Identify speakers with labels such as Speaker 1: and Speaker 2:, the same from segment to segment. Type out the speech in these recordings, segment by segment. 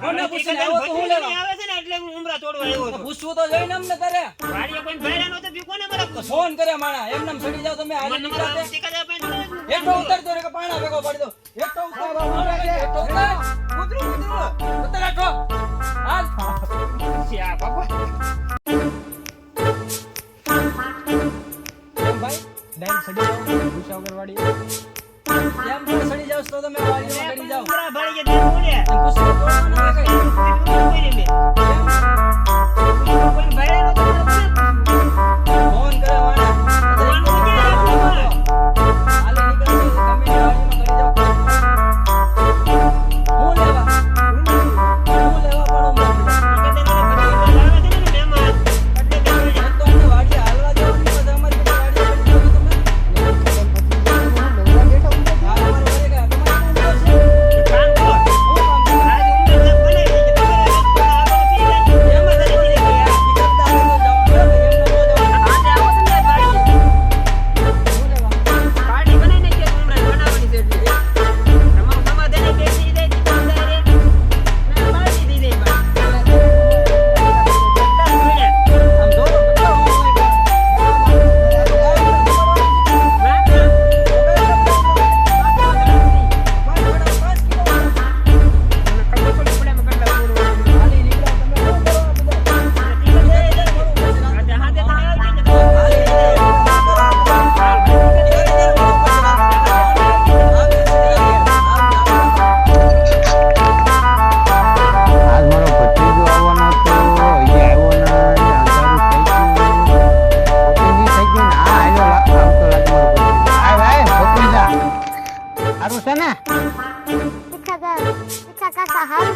Speaker 1: કોને પૂછીને
Speaker 2: ટીકા
Speaker 1: તો હું લેવા?
Speaker 2: આવે છે ને એટલે હું ઉમરા તોડવા આવ્યો
Speaker 1: તો
Speaker 2: હતો.
Speaker 1: પૂછવું તો જોઈને અમને તારે.
Speaker 2: વાડીએ કોઈ ભેળા નહોતો, બી કોને મારે
Speaker 1: તો
Speaker 2: પૂછવું?
Speaker 1: ફોન કરે માણા એમ સડી જાવ તમે હારે
Speaker 2: મને
Speaker 1: નીકળ્યા
Speaker 2: મારા
Speaker 1: તે.
Speaker 2: ટીકા દાદા પાસે જોડે જ
Speaker 1: હેઠો ઉતરતો રે કે પાણા ભેગો પાડી દો હેઠો ઉતર હેઠો ઉતર ઉતરું ઉતરું ઉતર હેઠો હાલ
Speaker 2: નથી. બાપા.
Speaker 3: ભાઈ ડાઈન સડી જાવ ભૂસા વગર વાળી
Speaker 1: એમ સડી જાવ તો તમે વાડીમાં કરી જાવ
Speaker 2: ઉમરા ભાળી ગયા તે બોલ્યા.
Speaker 1: એમ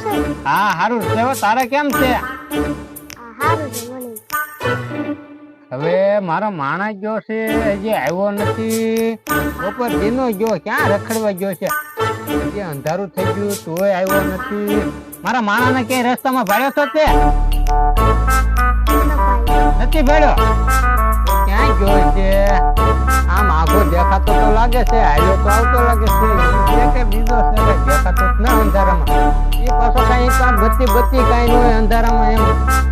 Speaker 4: હારું?
Speaker 5: હા સારું છે હો. તારે કેમ છે?
Speaker 4: હારું.
Speaker 5: હવે મારો માણસ જો છે હજી આવ્યો નથી. બપોર દીનો ગયો ક્યાં રખડવા ગયો છે? હજી અંધારું થઈ ગયું તોય આવ્યો નથી. મારા માણાને ક્યાંય રસ્તામાં ભાડ્યો તો? તે નથી ભાડ્યો? ક્યાંય ગયો છે? આમ આખો દેખાતો તો લાગે છે આવ્યો તો આવતો લાગે છે. કે બીજો છે દેખાતો ના અંધારામાં. બત્તી બત્તી કાંઈ ન અંધારામાં એમ.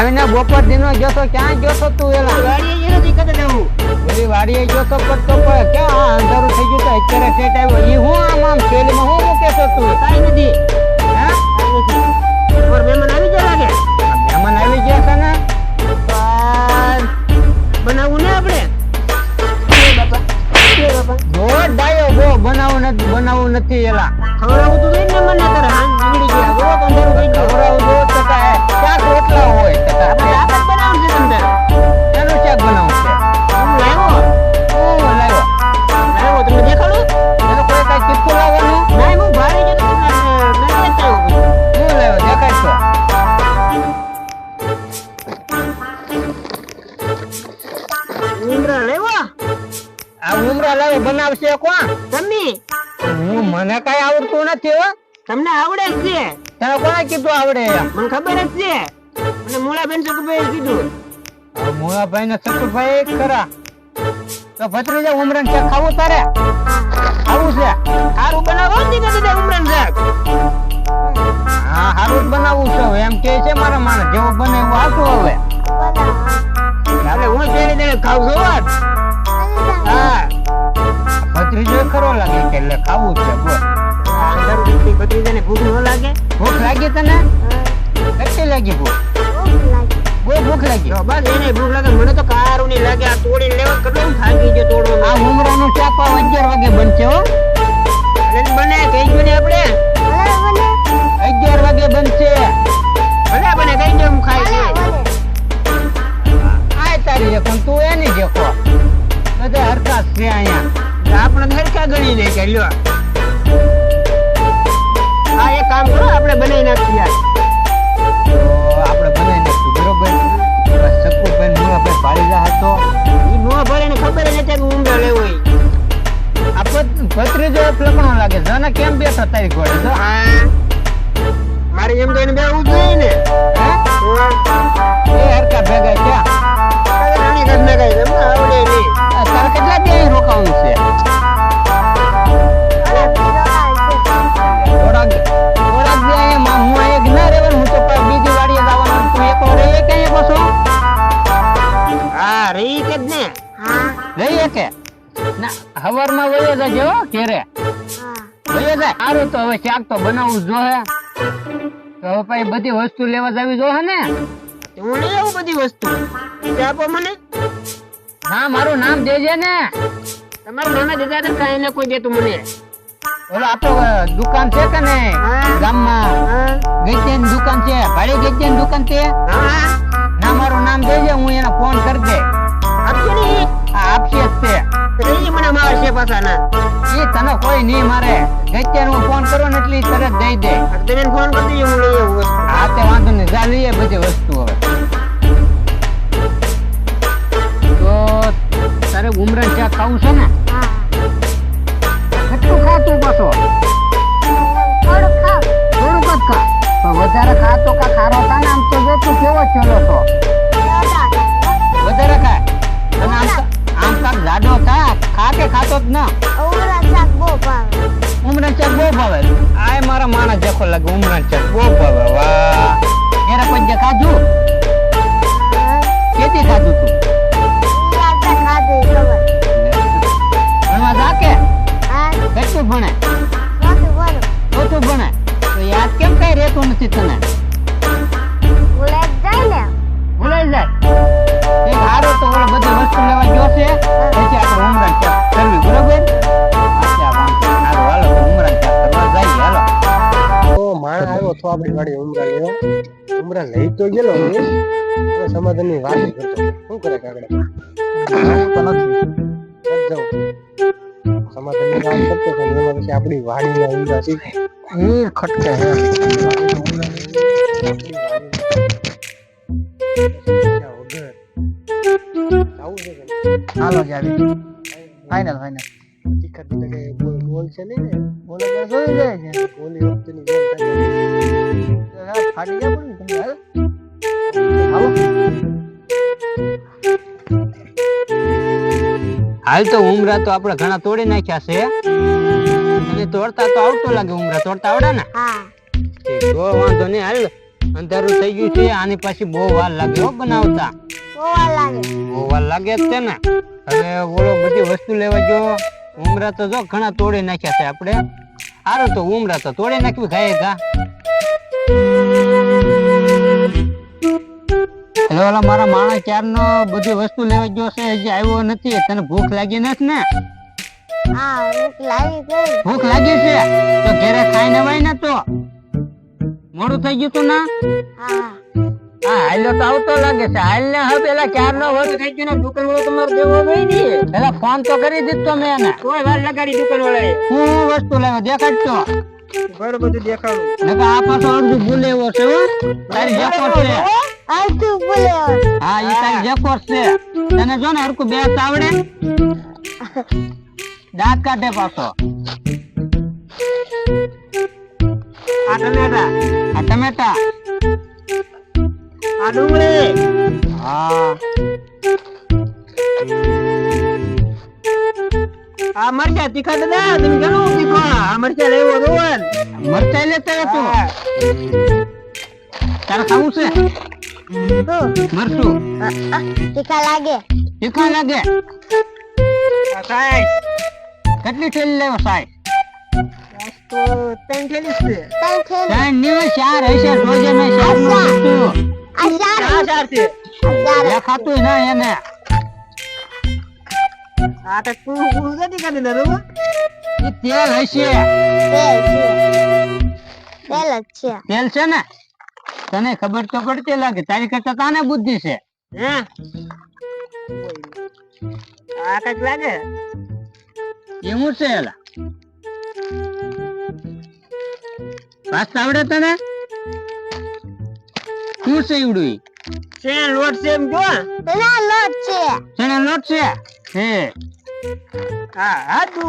Speaker 5: આવીને બપોર દિનો ગયો તો ક્યાં ગયો તો તું? એલા
Speaker 2: વાડીએ ટીકા દાદા આવું.
Speaker 5: બધી વાડીએ ગયો તો પર તો પર ક્યાં અંધારું થઈ ગયું તો અત્યારે સેટ આવ્યો. ઈ હું આમ આમ થેલીમાં હું મૂકે છો તું?
Speaker 2: કાંઈ નથી.
Speaker 5: હા?
Speaker 2: કાંઈ મહેમાન આવી ગયા લાગે.
Speaker 5: મહેમાન આવી ગયા છે ને? પણ
Speaker 2: બનાવવું ને આપણે?
Speaker 5: બહુ ડાયો બહુ બનાવું નથી બનાવવું નથી એલા.
Speaker 2: ખવડાવું તું ને મને તારે હાંજ નીકળી ગયા. બહુ અંધારું થઈ ગયું.
Speaker 5: ખવડાવું જો તો કાય ક્યાંક રોટલા હોય.
Speaker 2: અને મૂળાબેન સુખભાઈ કીધું.
Speaker 5: મોળાભાઈ ને સતુભાઈ ખરા તો ભત્રીજા ઉમરણ છે ખાવું તારે? ખાવું છે?
Speaker 2: સારું બનાવો ને દીકરા ઉમરાન શાક.
Speaker 5: હા સારું બનાવવું છે. એમ કે છે મારા માણસ જેવું બને એવું આવતું હવે.
Speaker 2: એટલે હું તેની તેને ખાવ છું વાત હા.
Speaker 5: ભત્રીજો ખરો લાગે કે એટલે ખાવું છે બોલ.
Speaker 2: ભત્રીજાને ભૂખ ન લાગે?
Speaker 5: ભૂખ લાગે તને? કેટલી લાગી ભૂખ? લાગી?
Speaker 2: બસ એને ભૂખ લાગે મને તો કારું નહીં લાગે. આ તોડી લેવા કેટલું થાકી ગયો તોડો.
Speaker 5: આ ઉમરાનું ચાપ આ અગિયાર વાગે બનશે હો.
Speaker 2: બને કઈ ગયો ને આપણે.
Speaker 5: અગિયાર વાગે બનશે.
Speaker 2: ભલે બને કઈ ગયો હું ખાઈ
Speaker 5: આ તારી જે પણ તું એની જેખો. બધા હરકત છે અહીંયા.
Speaker 2: આપણે ધડકા ગણી લે કે લ્યો. આ એક કામ કરો આપણે બનાવી નાખીએ.
Speaker 5: સારું તો હવે શાક તો બનાવવું જ જોહે. તો હવે પછી બધી વસ્તુ લેવા જવી જોહે ને?
Speaker 2: હું લઈ આવું બધી વસ્તુ. આપો મને.
Speaker 5: હા મારું નામ દેજે ને.
Speaker 2: તમારું નાના દાદા તો કાંઈ ને કોઈ દેતું મને.
Speaker 5: ઓલો આપણો દુકાન છે કે ને. ગામમાં?
Speaker 2: હા.
Speaker 5: દુકાન છે. ભાડે ગઈચેની દુકાન છે? ના મારું નામ દેજે હું એને ફોન કરી દે
Speaker 2: આપશે ને
Speaker 5: આપશે જ તે
Speaker 2: મને મારશે પાછા ના
Speaker 5: ઈ તને કોઈ નહીં મારે. ગઈચેને હું ફોન કરો ને એટલે તરત દઈ દે.
Speaker 2: આ ફોન કરી દઈએ હું લઈ આવું
Speaker 5: હા તે વાંધો નહીં. જા લઈએ બધી વસ્તુ હવે. તો તારે ઉમરણ ચા ખાવું છે ને? કેટલું ખાતું પાછો? થોડુંક જ ખા વધારે ખા તો કા ખારો કા ને આમ તો જો તું કેવો ચલો છો?
Speaker 3: આવ્યો વાળી વાડી ઉમરા લેવા ઉમરા લઈ તો ગયેલો હું. સમાધાનની વાત કરતો શું કરે કાગડા? સમાધાનની વાત કરતો પણ એમાં પછી આપણી વાડીના ઉમરા છે. એ ખટકે. હે હાલો જાવી ફાઇનલ ફાઇનલ ટિકટ તો બોલ છે ને બોલ જાય છે. બોલી વખતની જેમ થાય ફાટી ગયા પણ તમે હાલ હાલ
Speaker 5: તો ઉમરા તો આપણે ઘણા તોડી નાખ્યા છે. અને તોડતા તો આવતો લાગે ઉમરા. તોડતા આવડે ને? તો વાંધો નહીં હાલ. અંધારું થઈ ગયું છે આની પાછી બહુ વાર લાગે હો બનાવતા. બહુ વાર લાગે. જ છે ને. હવે ઓલો બધી વસ્તુ લેવા જો ઉમરા તો જો ઘણા તોડી નાખ્યા છે આપણે. સારું તો ઉમરા તો તોડી નાખ્યું ખાય ઘા એટલે ઓલા મારા માણસ ક્યારનો બધી વસ્તુ લેવા ગયો છે હજી આવ્યો નથી તને ભૂખ લાગી નથી ને? ભૂખ લાગી છે. તો ઘેરે ખાઈ નવાય ને તો? મોડું થઈ ગયું તું ના? હા. હાલ્યો તો આવતો લાગે છે. હાલ ને હવે પેલા ચાર નો વર્ષ થઈ ગયો ને દુકાન વાળો તમારે દેવો હોય ને પેલા ફોન તો કરી દીધો મેં એને.
Speaker 2: કોઈ વાર લગાડી દુકાન વાળાએ
Speaker 5: હું વસ્તુ લેવા દેખાડતો?
Speaker 2: બરોબર બધું દેખાડું.
Speaker 5: નકર આ પાછો અડધું ભૂલે એવો છે તારી છે. હા ઈ તારી જેકોર છે. તને જો ને હરકું બેસ આવડે. દાંત કાઢે પાછો. આ ટમેટા. આ ટમેટા. આ ડુંગળી. હા. આ મરચા તીખા દાદા તમે ઘણું તીખો. આ મરચા લેવો રોવન મરચા લેતા તું તારે ખાવું છે? મરચું
Speaker 4: તીખા લાગે.
Speaker 5: તીખા લાગે? સાહેબ કેટલી થેલી લેવો સાહેબ ત્રણ થેલી છે. ત્રણની ચાર હશે રોજે મેં ચાર. નું
Speaker 4: આ ચાર.
Speaker 5: છે. દેખાતું ના એને. આ તો તું તું નથી કરી દે તેલ હશે.
Speaker 4: તેલ છે. તેલ જ છે.
Speaker 5: તેલ છે ને? તને ખબર તો પડતી લાગે તારી કરતા તાને બુદ્ધિ છે. હે? આ કંઈક લાગે? એવું છે એલા. પાસ્તા આવડે તને? શું છે ઈવડું ઈ? લોટ છે એમ જો
Speaker 4: તેના લોટ છે.
Speaker 5: શેનો લોટ છે? હે. હા આદુ.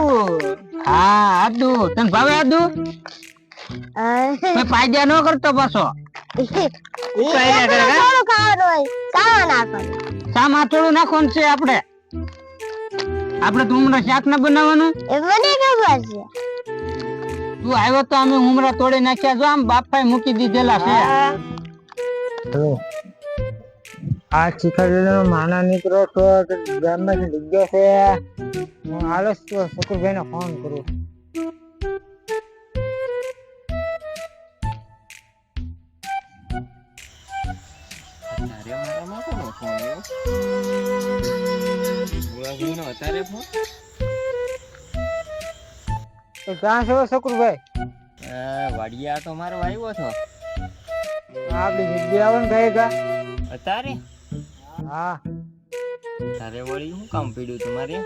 Speaker 5: હા આદુ. તને ભાવે આદુ? પાયદા ન કરતો પાછો.
Speaker 4: થોડું
Speaker 5: નાખવાનું છે આપણે. આપણે તો ઉમરા શાક ના બનાવવાનું.
Speaker 4: મને ખબર છે.
Speaker 5: તું આવ્યો તો અમે ઉમરા તોડી નાખ્યા. જો આમ બાપાએ મૂકી દીધેલા છે.
Speaker 6: આ શિખરનો માના નીકળો છો ગામ ગામમાં જગ્યા છે. હું આલસ તો શકુરભાઈ ને ફોન કરું.
Speaker 1: મારામાં કોનો ફોન
Speaker 6: છો
Speaker 1: વાડિયા તો મારો આવ્યો હતો
Speaker 6: આપડી જગ્યા આવે ને ગા
Speaker 1: અત્યારે
Speaker 6: હા
Speaker 1: તારે વળી શું કામ પીડ્યું તમારે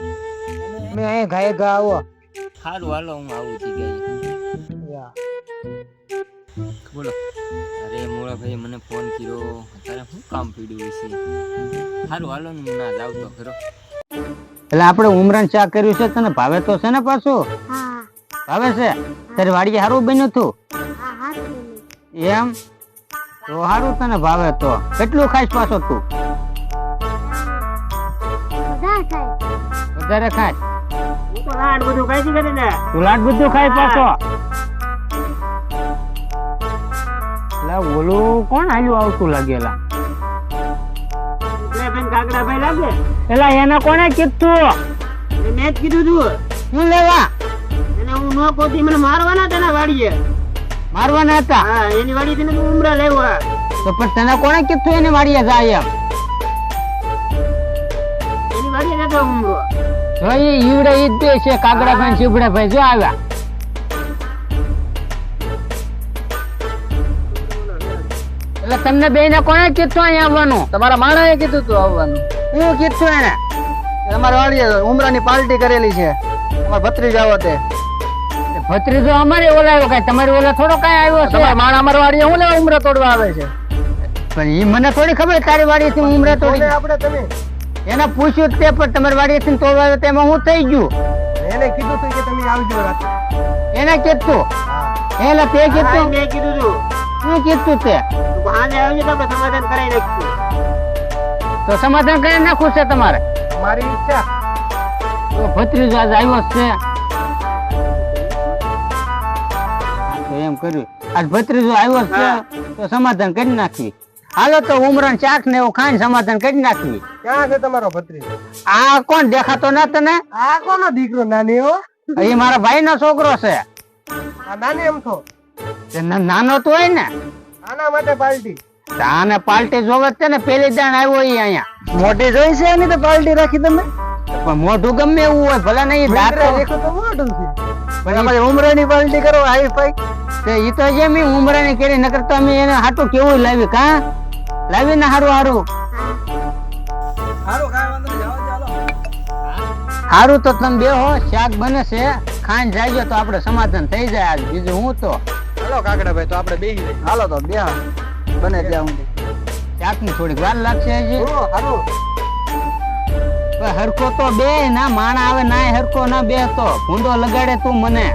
Speaker 6: મેં અહીં ગાય ગા આવો
Speaker 1: સારું હાલો હું આવું છું બોલો અરે મોળા ભાઈ મને ફોન કર્યો. અત્યારે શું કામ પીડ્યું છે. સારું હાલો ને હું ના જાવ તો ખરો.
Speaker 5: એટલે આપણે ઉમરાન ચા કર્યું છે તને ભાવે તો છે ને પાછું? ભાવે છે? તારી વાડીએ સારું બન્યું તું?
Speaker 4: હા હા પેલી.
Speaker 5: એમ? તો સારું તને ભાવે તો. કેટલું ખાઈશ પાછો તું?
Speaker 4: ખાય
Speaker 5: વધારે ખાય તું લાડ બધું ખાઈ પાછો? ઓલું કોણ આવ્યું આવતું લાગેલા? પેલા એને કોને કીધું?
Speaker 2: મેં જ કીધું તું.
Speaker 5: શું લેવા?
Speaker 2: એને હું નો કોતી મને મારવાના તેના વાડીએ.
Speaker 5: મારવાના હતા?
Speaker 2: હા એની વાડી થી ઉમરા લેવા.
Speaker 5: તો પણ તને કોને કીધું એને વાડીએ જાય એમ?
Speaker 2: એની વાડીએ જતો ઉમરો.
Speaker 5: તો એ ઈવડે ઈ જ છે કાગડા ભાઈ શીપડા ભાઈ જો આવ્યા. એટલે તમને બે ને કોને કીધું અહીંયા આવવાનું?
Speaker 6: તમારા માણાએ કીધું તું આવવાનું.
Speaker 5: હું કીધું એને?
Speaker 6: અમારે વાડીએ ઉમરાની પાર્ટી કરેલી છે. અમારે ભત્રીજ આવો તે.
Speaker 5: ભત્રીજો અમારે ઓલાવ્યો કઈ? તમારે ઓલા થોડો કઈ આવ્યો છે?
Speaker 6: તમારા માણા અમારા વાડીએ હું લેવા ઉમરા તોડવા આવે છે?
Speaker 5: પણ એ મને થોડી ખબર તારી વાડી થી ઉમરે તોડી
Speaker 6: આપણે તમે.
Speaker 5: એને પૂછ્યું તે પણ તમારી વાડી થી તોડવા આવ્યો તેમાં હું થઈ ગયું.
Speaker 6: એને કીધું તું કે તમે આવજો રાતે
Speaker 5: એને કીધું. એટલે તે કીધું.
Speaker 2: મેં કીધું તું.
Speaker 5: શું કીધું તે.
Speaker 2: સમાધાન કરાવી નાખીશું.
Speaker 5: તો સમાધાન કરી નાખવું છે તમારે?
Speaker 6: મારી ઈચ્છા.
Speaker 5: તો ભત્રીજો આજ આવ્યો છે. તો એમ કર્યું. આજ ભત્રીજો આવ્યો છે તો સમાધાન કરી નાખવી હાલો તો ઉમરણ ચાક ને એવું ખાઈને સમાધાન કરી નાખી.
Speaker 6: ક્યાં છે તમારો ભત્રીજો?
Speaker 5: આ કોણ દેખાતો ના તને?
Speaker 6: આ કોનો દીકરો નાની હો?
Speaker 5: એ મારા ભાઈ નો છોકરો છે.
Speaker 6: નાની એમ છો?
Speaker 5: નાનો તો હોય ને.
Speaker 6: આના માટે પાર્ટી
Speaker 5: આને પાલટી જોવે જ છે ને પેલી દાણ આવ્યો ઈ અહીંયા.
Speaker 6: મોટી જોઈ છે એની તો પાર્ટી રાખી તમે?
Speaker 5: પણ મોઢું ગમે એવું હોય ભલે નહીં દાંત
Speaker 6: ઉમરે દેખો તો મોઢું છે.
Speaker 5: પણ
Speaker 6: અમારી ઉમરાની પાર્ટી કરો હાઈ ફાઈ.
Speaker 5: ઈ તો જેમ ઈ ઉમરાની કરી નકર તો અમે એને હાટું કેવું લાવી કા? લાવી ને હારું હારું.
Speaker 1: સારું કાઈ વાંધો નહીં
Speaker 5: હારું તો તમે બે હો શાક બને છે ખાઈને જાગ્યો તો આપણે સમાધાન થઈ જાય આજ બીજું હું તો?
Speaker 6: હાલો કાકડાભાઈ તો આપણે બેહી હાલો તો બે બને ત્યાં હું
Speaker 5: શાક થોડીક વાર લાગશે હજી. હરખો તો બે ના માણા આવે ના હરકો ના બે તો. ભૂંડો લગાડે તું મને.